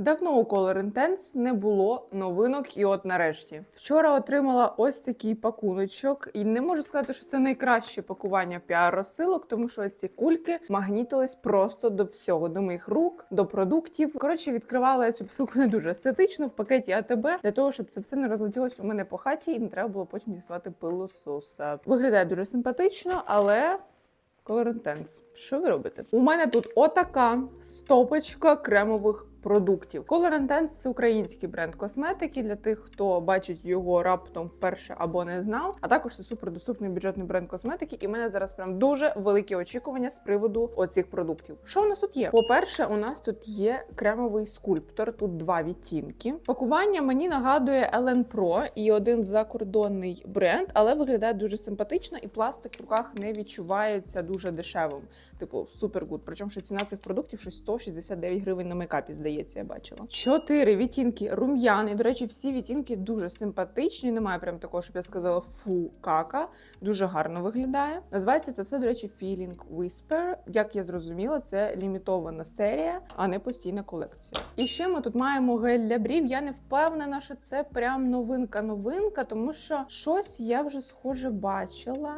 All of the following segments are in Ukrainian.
Давно у Color Intense не було новинок, і от нарешті. Вчора отримала ось такий пакуночок, і не можу сказати, що це найкраще пакування піар-розсилок, тому що ось ці кульки магнітились просто до всього, до моїх рук, до продуктів. Коротше, відкривала я цю посилку не дуже естетично в пакеті АТБ для того, щоб це все не розлетілось у мене по хаті, і не треба було потім діставати пилососа. Виглядає дуже симпатично, але. Color Intense. Що ви робите? У мене тут отака стопочка кремових продуктів. Color Intense – це український бренд косметики для тих, хто бачить його раптом вперше або не знав. А також це супердоступний бюджетний бренд косметики. І в мене зараз прям дуже великі очікування з приводу оцих продуктів. Що у нас тут є? По-перше, у нас тут є кремовий скульптор. Тут два відтінки. Пакування мені нагадує Ellen Pro і один закордонний бренд, але виглядає дуже симпатично, і пластик в руках не відчувається дуже дешевим. Типу супер гуд. Причому що ціна цих продуктів щось 169 гривень на мейкапі, здається, я бачила. Чотири відтінки рум'яний. До речі, всі відтінки дуже симпатичні. Немає прям такого, щоб я сказала фу кака. Дуже гарно виглядає. Називається це все, до речі, Feeling Whisper. Як я зрозуміла, це лімітована серія, а не постійна колекція. І ще ми тут маємо гель для брів. Я не впевнена, що це прям новинка-новинка, тому що щось я вже схоже бачила.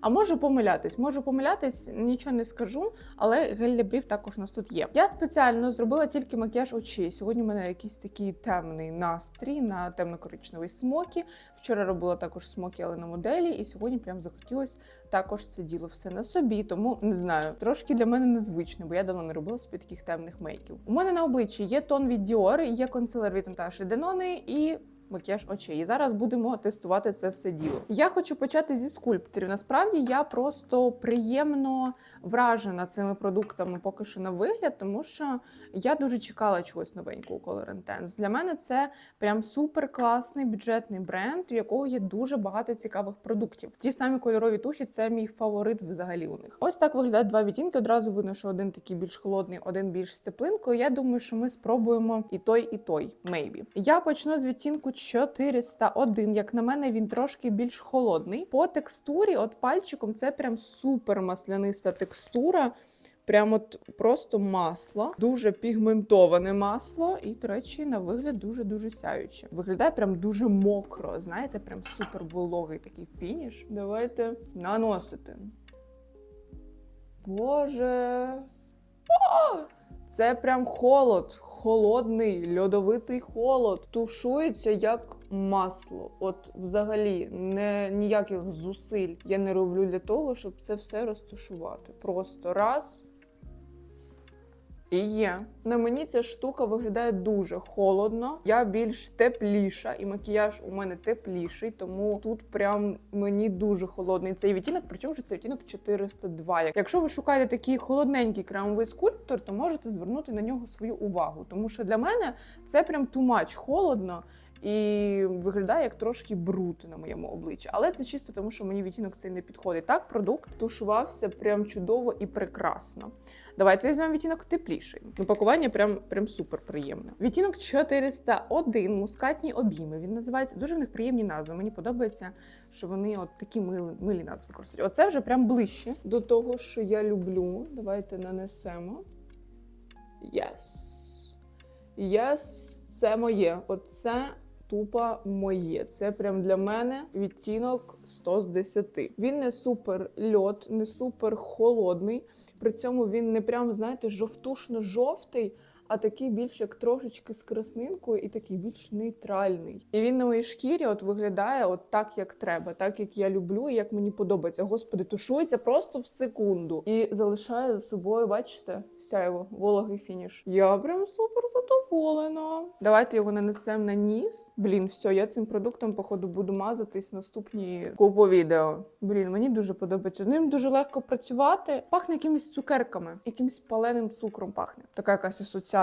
А можу помилятись, можу помилятись, нічого не скажу, але гель для брів також у нас тут є. Я спеціально зробила тільки очей. Сьогодні у мене якийсь такий темний настрій на темно-коричневий смокі. Вчора робила також смокі, але на моделі, і сьогодні прям захотілося також це діло все на собі. Тому не знаю, трошки для мене незвично, бо я давно не робила собі таких темних мейків. У мене на обличчі є тон від Dior, є консилер від Natasha Денони і макіяж очей. І зараз будемо тестувати це все діло. Я хочу почати зі скульпторів. Насправді я просто приємно вражена цими продуктами поки що на вигляд, тому що я дуже чекала чогось новенького у Color Intense. Для мене це прям супер класний бюджетний бренд, у якого є дуже багато цікавих продуктів. Ті самі кольорові туші це мій фаворит взагалі у них. Ось так виглядають два відтінки. Одразу видно, що один такий більш холодний, один більш з теплинкою. Я думаю, що ми спробуємо і той, і той. Maybe. Я почну з відтінку 401. Як на мене, він трошки більш холодний. По текстурі, от пальчиком, це прям супер масляниста текстура. Прям от просто масло, дуже пігментоване масло, і, до речі, на вигляд дуже-дуже сяюче. Виглядає прям дуже мокро. Знаєте, прям супер вологий такий фініш. Давайте наносити. Боже. О! Це прям холод, холодний, льодовитий холод. Тушується як масло. От взагалі не ніяких зусиль я не роблю для того, щоб це все розтушувати. Просто раз. І є. На мені ця штука виглядає дуже холодно. Я більш тепліша, і макіяж у мене тепліший, тому тут прям мені дуже холодний цей відтінок. Причому що це відтінок 402. Якщо ви шукаєте такий холодненький кремовий скульптор, то можете звернути на нього свою увагу, тому що для мене це прям тумач холодно. І виглядає як трошки брут на моєму обличчі. Але це чисто тому, що мені відтінок цей не підходить. Так, продукт тушувався прям чудово і прекрасно. Давайте візьмемо відтінок тепліший. Ну, пакування прям, прям супер приємне. Відтінок 401, мускатні обійми. Він називається дуже в них приємні назви. Мені подобається, що вони от такі милі, милі назви використовують. Оце вже прям ближче до того, що я люблю. Давайте нанесемо. Yes. Yes, це моє. Оце тупо моє. Це прям для мене відтінок 100 з 10. Він не супер льот, не супер холодний. При цьому він не прям, знаєте, жовтушно-жовтий, а такий більш як трошечки з краснинкою і такий більш нейтральний. І він на моїй шкірі от виглядає от так, як треба, так як я люблю і як мені подобається. Господи, тушується просто в секунду і залишає за собою, бачите, сяйво, вологий фініш. Я прям супер задоволена. Давайте його нанесемо на ніс. Блін, все, я цим продуктом, походу, буду мазатись наступні купу відео. Блін, мені дуже подобається. З ним дуже легко працювати. Пахне якимись цукерками, якимось паленим цукром пахне. Така якась асоціація.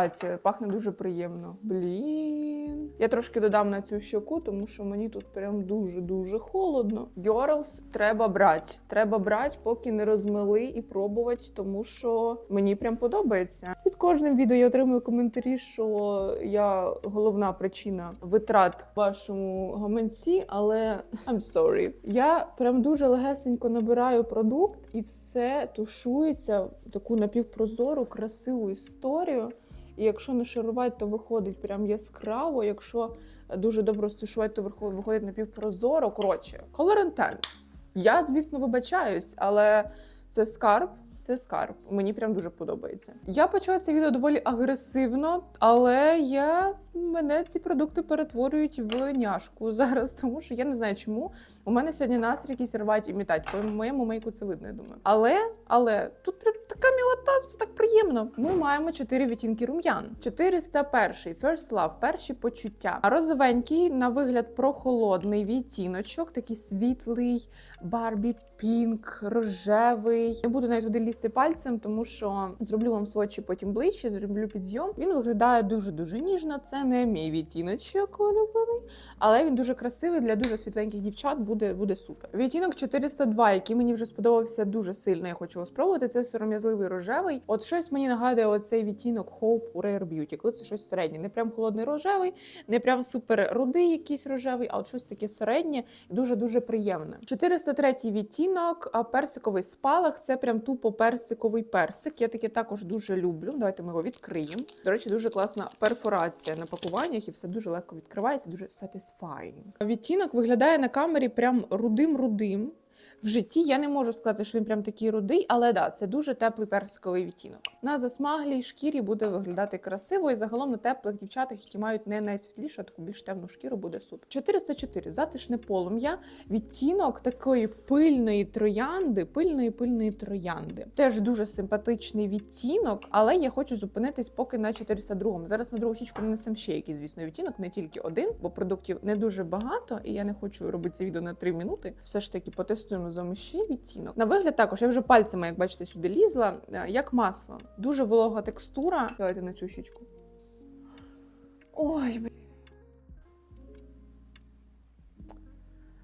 Пахне дуже приємно. Блін. Я трошки додам на цю щоку, тому що мені тут прям дуже-дуже холодно. Girls треба брати. Треба брати, поки не розмили і пробувати, тому що мені прям подобається. Під кожним відео я отримую коментарі, що я головна причина витрат вашому гаманці, але I'm sorry. Я прям дуже легесенько набираю продукт і все тушується в таку напівпрозору, красиву історію. І якщо не шарувати, то виходить прям яскраво. Якщо дуже добре стушувати, то виходить напівпрозоро. Коротше, Color Intense. Я, звісно, вибачаюсь, але це скарб. Це скарб. Мені прям дуже подобається. Я почала це відео доволі агресивно, але я мене ці продукти перетворюють в няшку зараз, тому що я не знаю чому. У мене сьогодні настрій якийсь рвать імітать. По моєму мейку це видно, я думаю. Але, але тут прям така мілота, все так приємно. Ми маємо чотири відтінки рум'ян. 401 First Love, перші почуття. А розовенький на вигляд прохолодний відтіночок, такий світлий, Барбі пінк, рожевий. Не буду навіть туди лізти пальцем, тому що зроблю вам свочі потім ближче, зроблю підйом. Він виглядає дуже дуже ніжно. Це не мій відтіночок улюблений, але він дуже красивий для дуже світленьких дівчат. Буде буде супер. Відтінок 402, який мені вже сподобався дуже сильно. Я хочу його спробувати. Це сором'язливий рожевий. От щось мені нагадує оцей відтінок Hope у Rare Beauty, коли це щось середнє, не прям холодний рожевий, не прям супер рудий, якийсь рожевий, а от щось таке середнє, дуже дуже приємне. 403 відтінок, персиковий спалах. Це прям тупо персиковий персик. Я таке також дуже люблю. Давайте ми його відкриємо. До речі, дуже класна перфорація пакуваннях, і все дуже легко відкривається, дуже satisfying. Відтінок виглядає на камері прям рудим-рудим. В житті я не можу сказати, що він прям такий рудий, але да, це дуже теплий персиковий відтінок. На засмаглій шкірі буде виглядати красиво, і загалом на теплих дівчатах, які мають не найсвітлішу, а таку більш темну шкіру, буде супер. 404. Затишне полум'я. Відтінок такої пильної троянди, пильної пильної троянди. Теж дуже симпатичний відтінок, але я хочу зупинитись поки на 402. Зараз на другу щічку нанесемо ще якийсь, звісно, відтінок, не тільки один, бо продуктів не дуже багато, і я не хочу робити це відео на 3 минути. Все ж таки потестуємо з вами ще відтінок. На вигляд також я вже пальцями, як бачите, сюди лізла, е, як масло. Дуже волога текстура. Давайте на цю щічку. Ой, блін.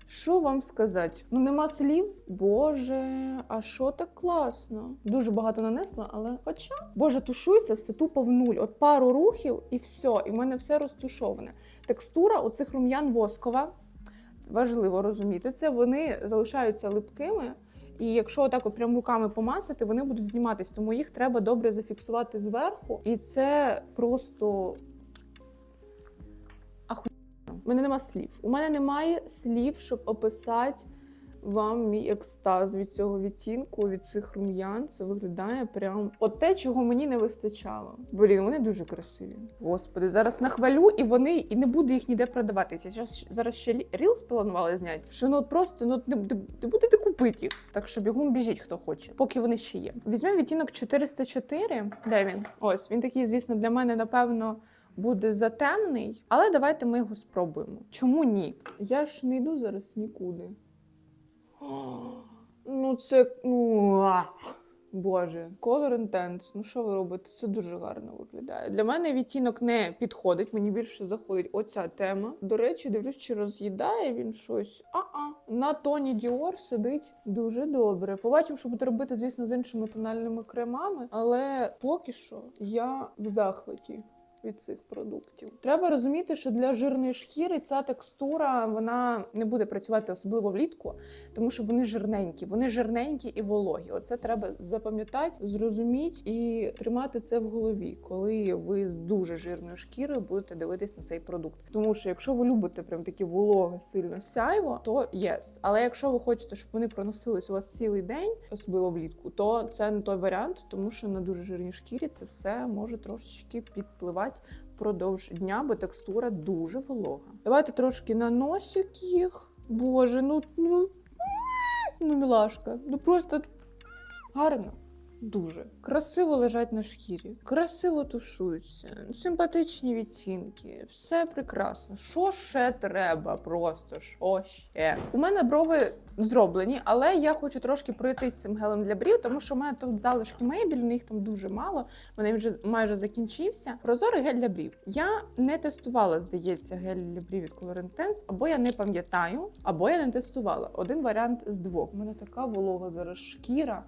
Що вам сказати? Ну нема слів. Боже, а що так класно? Дуже багато нанесла, але хоча Боже, тушується все тупо в нуль. От пару рухів і все, і в мене все розтушоване. Текстура у цих рум'ян воскова. Важливо розуміти це. Вони залишаються липкими. І якщо так прям руками помасати, вони будуть зніматись, тому їх треба добре зафіксувати зверху. І це просто ахуєнно. У мене нема слів. У мене немає слів, щоб описати вам мій екстаз від цього відтінку, від цих рум'ян. Це виглядає прям от те, чого мені не вистачало. Блін, вони дуже красиві. Господи, зараз нахвалю, і вони і не буде їх ніде продаватися. Я зараз, ще рілс планувала зняти. Що ну от просто ну не, не будете купити їх. Так що бігом біжіть, хто хоче, поки вони ще є. Візьмемо відтінок 404. Де він? Ось він такий, звісно, для мене напевно. Буде затемний, але давайте ми його спробуємо. Чому ні? Я ж не йду зараз нікуди. Ну, це. Ну. Боже, Color Intense, ну що ви робите? Це дуже гарно виглядає. Для мене відтінок не підходить, мені більше заходить оця тема. До речі, дивлюсь, чи роз'їдає він щось. А-а. На тоні Dior сидить дуже добре. Побачимо, що буде робити, звісно, з іншими тональними кремами, але поки що я в захваті від цих продуктів. Треба розуміти, що для жирної шкіри ця текстура вона не буде працювати особливо влітку, тому що вони жирненькі, вони жирненькі і вологі. Оце треба запам'ятати, зрозуміти і тримати це в голові, коли ви з дуже жирною шкірою будете дивитись на цей продукт. Тому що якщо ви любите прям таке вологе, сильно сяйво, то єс. Але якщо ви хочете, щоб вони проносились у вас цілий день, особливо влітку, то це не той варіант, тому що на дуже жирній шкірі це все може трошечки підпливати впродовж дня, бо текстура дуже волога. Давайте трошки на носик їх. Боже, ну ну, ну мілашка. Ну просто гарно. Дуже красиво лежать на шкірі, красиво тушуються, симпатичні відтінки, все прекрасно. Що ще треба? Просто що ще? У мене брови зроблені, але я хочу трошки пройтись цим гелем для брів, тому що в мене тут залишки мебіль, їх там дуже мало. Мене вже майже закінчився. Прозорий гель для брів. Я не тестувала, здається, гель для брів від Color Intense, або я не пам'ятаю, або я не тестувала. Один варіант з двох. У мене така волога зараз шкіра.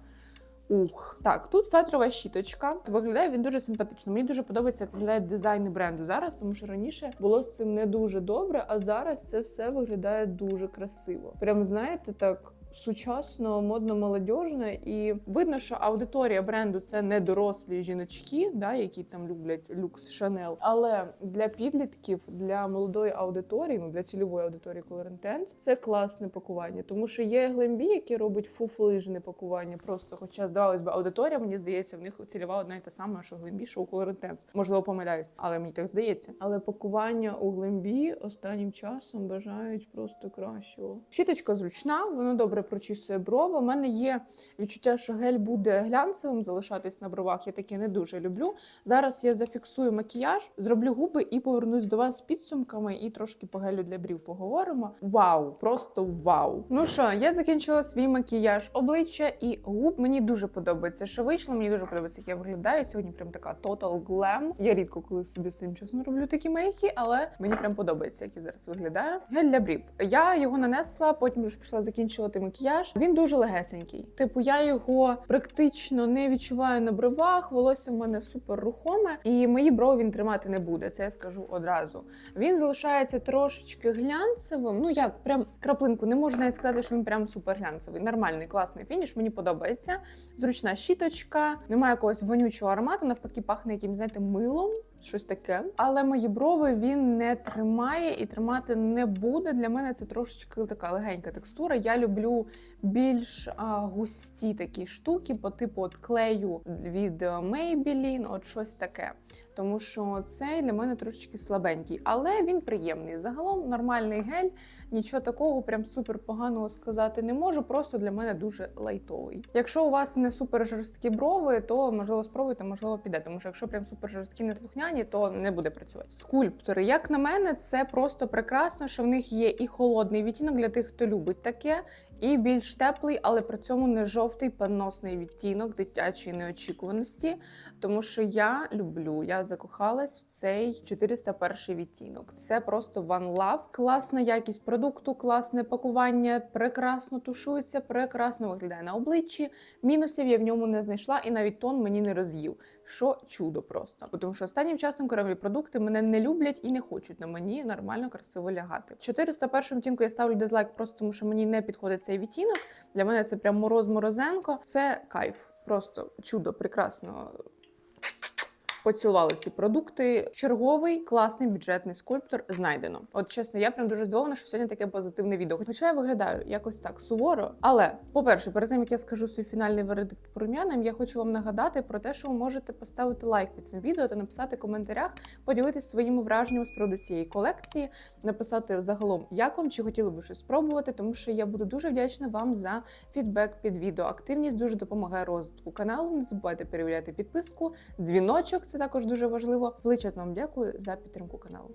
Ух, так, тут фетрова щіточка. Виглядає він дуже симпатично. Мені дуже подобається, як виглядає дизайни бренду зараз, тому що раніше було з цим не дуже добре, а зараз це все виглядає дуже красиво. Прям знаєте, так сучасно, модно молодіжне, і видно, що аудиторія бренду це не дорослі жіночки, да, які там люблять люкс Шанел. Але для підлітків, для молодої аудиторії, ну для цільової аудиторії Color це класне пакування, тому що є Глембі, які робить фуфлижне пакування. Просто, хоча здавалось би, аудиторія, мені здається, в них цільова одна і та сама, що Глембі, що у Color. Можливо, помиляюсь, але мені так здається. Але пакування у Глембі останнім часом бажають просто кращого. Щіточка зручна, воно добре прочісує брови. У мене є відчуття, що гель буде глянцевим залишатись на бровах. Я таке не дуже люблю. Зараз я зафіксую макіяж, зроблю губи і повернусь до вас з підсумками і трошки по гелю для брів поговоримо. Вау, просто вау! Ну що, я закінчила свій макіяж обличчя і губ. Мені дуже подобається, що вийшло. Мені дуже подобається, як я виглядаю. Сьогодні прям така total glam. Я рідко коли собі своїм часом роблю такі мейки, але мені прям подобається, як я зараз виглядаю. Гель для брів. Я його нанесла, потім вже пішла закінчувати макіяж. Він дуже легесенький. Типу, я його практично не відчуваю на бровах. Волосся в мене супер рухоме, і мої брови він тримати не буде. Це я скажу одразу. Він залишається трошечки глянцевим. Ну як, прям краплинку. Не можу навіть сказати, що він прям супер глянцевий. Нормальний, класний фініш. Мені подобається. Зручна щіточка, немає якогось вонючого аромату, навпаки, пахне якимось, знаєте, милом. Щось таке, але мої брови він не тримає і тримати не буде. Для мене це трошечки така легенька текстура. Я люблю більш а, густі такі штуки, по типу от клею від Maybelline, от щось таке. Тому що цей для мене трошечки слабенький, але він приємний. Загалом нормальний гель, нічого такого прям супер поганого сказати не можу. Просто для мене дуже лайтовий. Якщо у вас не супер жорсткі брови, то можливо спробуйте, можливо, піде. Тому що якщо прям супер жорсткі неслухняні, то не буде працювати. Скульптори, як на мене, це просто прекрасно, що в них є і холодний відтінок для тих, хто любить таке. І більш теплий, але при цьому не жовтий паносний відтінок дитячої неочікуваності. Тому що я люблю, я закохалась в цей 401 відтінок. Це просто one love. Класна якість продукту, класне пакування, прекрасно тушується, прекрасно виглядає на обличчі. Мінусів я в ньому не знайшла, і навіть тон мені не роз'їв. Що чудо просто. Тому що останнім часом кремові продукти мене не люблять і не хочуть на мені нормально красиво лягати. 401 відтінку я ставлю дизлайк, просто тому що мені не підходить цей відтінок. Для мене це прям мороз морозенко. Це кайф. Просто чудо, прекрасно. Поцілували ці продукти. Черговий класний бюджетний скульптор знайдено. От чесно, я прям дуже здивована, що сьогодні таке позитивне відео. Хоча я виглядаю якось так суворо. Але, по-перше, перед тим як я скажу свій фінальний вердикт по рум'янам, я хочу вам нагадати про те, що ви можете поставити лайк під цим відео та написати в коментарях, поділитися своїми враженнями з приводу цієї колекції, написати загалом, як вам чи хотіли б щось спробувати, тому що я буду дуже вдячна вам за фідбек під відео. Активність дуже допомагає розвитку каналу. Не забувайте перевіряти підписку, дзвіночок. Це також дуже важливо. Величезно вам дякую за підтримку каналу.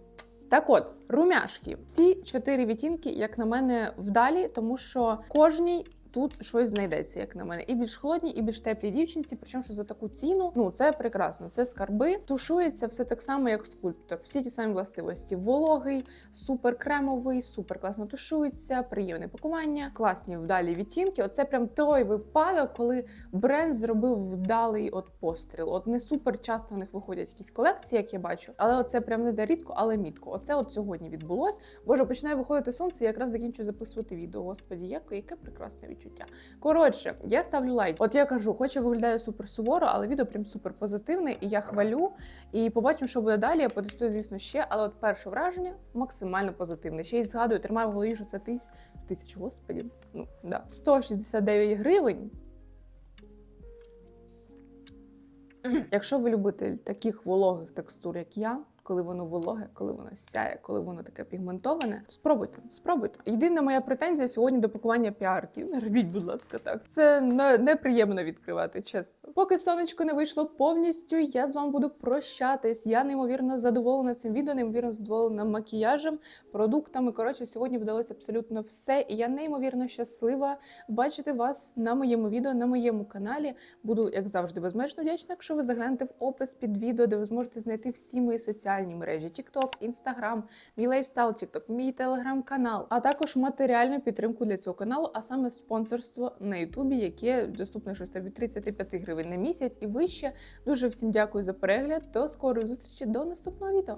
Так от, румяшки. Всі чотири відтінки, як на мене, вдалі, тому що кожній. Тут щось знайдеться, як на мене, і більш холодні, і більш теплі дівчинці. Причому що за таку ціну, ну це прекрасно. Це скарби. Тушується все так само, як скульптор. Всі ті самі властивості: вологий, супер кремовий, супер класно тушується, приємне пакування, класні вдалі відтінки. Оце прям той випадок, коли бренд зробив вдалий от постріл. От не супер часто в них виходять якісь колекції, як я бачу, але оце прям не де рідко, але мітко. Оце от сьогодні відбулось. Боже, починає виходити сонце. Я якраз закінчую записувати відео. Господі, яке, яке прекрасне відчуття. Коротше, я ставлю лайк. От я кажу, хоч я виглядаю супер суворо, але відео прям супер позитивне, і я хвалю. І побачимо, що буде далі. Я потестую, звісно, ще. Але от перше враження максимально позитивне. Ще й згадую, тримаю в голові, що це тисяч, тисяч господі. Ну да, 169 гривень. Якщо ви любитель таких вологих текстур, як я, коли воно вологе, коли воно сяє, коли воно таке пігментоване, спробуйте, спробуйте. Єдина моя претензія сьогодні до пакування піарки. Не робіть, будь ласка, так. Це неприємно відкривати, чесно. Поки сонечко не вийшло повністю, я з вами буду прощатись. Я неймовірно задоволена цим відео, неймовірно задоволена макіяжем, продуктами. Коротше, сьогодні вдалося абсолютно все. І я неймовірно щаслива бачити вас на моєму відео, на моєму каналі. Буду, як завжди, безмежно вдячна, якщо ви заглянете в опис під відео, де ви зможете знайти всі мої соціальні мережі: TikTok, Instagram, мій лайфстайл, TikTok, мій телеграм-канал, а також матеріальну підтримку для цього каналу, а саме спонсорство на Ютубі, яке доступне щось від 35 гривень на місяць і вище. Дуже всім дякую за перегляд. До скорої зустрічі до наступного відео.